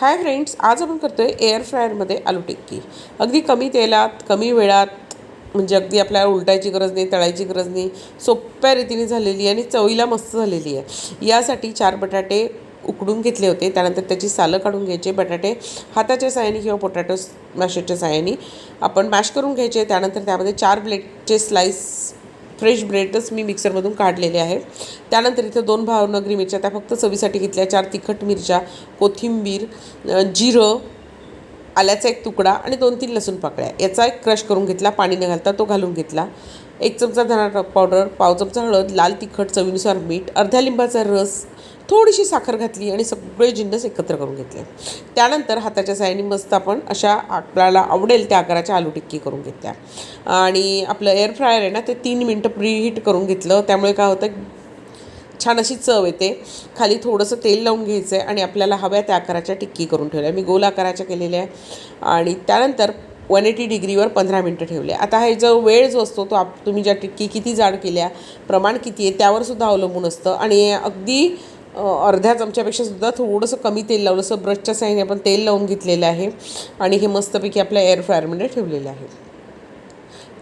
Hi friends आज आपण करतो आहे एअर फ्रायरमध्ये आलू टिक्की. अगदी कमी तेलात कमी वेळात म्हणजे अगदी आपल्याला उलटायची गरज नाही तळायची गरज नाही सोप्या रीतीने झालेली आहे आणि चवीला मस्त झालेली आहे. यासाठी चार बटाटे उकडून घेतले होते त्यानंतर त्याची सालं काढून घ्यायचे बटाटे हाताच्या साहाय्याने किंवा पोटॅटो मॅशरच्या साहाय्याने आपण मॅश करून घ्यायचे त्यानंतर त्यामध्ये चार ब्लेडचे स्लाईस फ्रेश ब्रेडच मी मिक्सरमधून काढलेले आहे त्यानंतर इथं दोन भावनगरी मिरच्या त्या फक्त चवीसाठी घेतल्या चार तिखट मिरच्या कोथिंबीर जिरं आल्याचा एक तुकडा आणि दोन तीन लसूण पाकळ्या. याचा एक क्रश करून घेतला पाणी न घालता तो घालून घेतला. एक चमचा धना पावडर पाव चमचा हळद लाल तिखट चवीनुसार मीठ अर्ध्या लिंबाचा रस थोडीशी साखर घातली आणि सगळे जिन्नस एकत्र करून घेतले. त्यानंतर हाताच्या साहाय्याने मस्त आपण अशा आपल्याला आवडेल त्या आकाराच्या आलू टिक्की करून घेतल्या. आणि आपलं एअर फ्रायर आहे ना ते तीन मिनटं प्रीहीट करून घेतलं. त्यामुळे काय होतं छान अशी चव येते. खाली थोडंसं तेल लावून घ्यायचं आहे आणि आपल्याला हव्या त्या आकाराच्या टिक्की करून ठेवल्या. मी गोल आकाराच्या केलेल्या आहे आणि त्यानंतर वन एटी डिग्रीवर पंधरा मिनटं ठेवले. आता हे जो वेळ जो असतो तो आप तुम्ही ज्या टिक्की किती जाड केल्या प्रमाण किती आहे त्यावरसुद्धा अवलंबून असतं. आणि अगदी अर्ध्या चमच्यापेक्षा सुद्धा थोडंसं कमी तेल लावलं. असं ब्रशच्या साईने आपण तेल लावून घेतलेलं आहे आणि हे मस्तपैकी आपल्या एअर फ्रायरमध्ये ठेवलेलं आहे.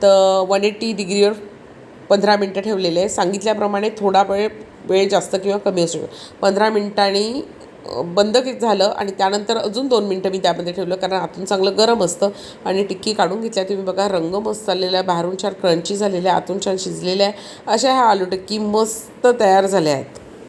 तर वन एट्टी डिग्रीवर पंधरा मिनटं ठेवलेले आहे. सांगितल्याप्रमाणे थोडा वेळ वेळ जास्त किंवा कमी असू शकतो. पंधरा मिनटांनी बंद झालं आणि त्यानंतर अजून दोन मिनटं मी त्यामध्ये ठेवलं कारण आतून चांगलं गरम असतं आणि टिक्की काढून घेतल्या तुम्ही बघा रंग मस्त चाललेला आहे. बाहेरून छान क्रंची झालेल्या आहे आतून छान शिजलेल्या आहे. अशा ह्या आलू टिक्की मस्त तयार झाल्या आहेत.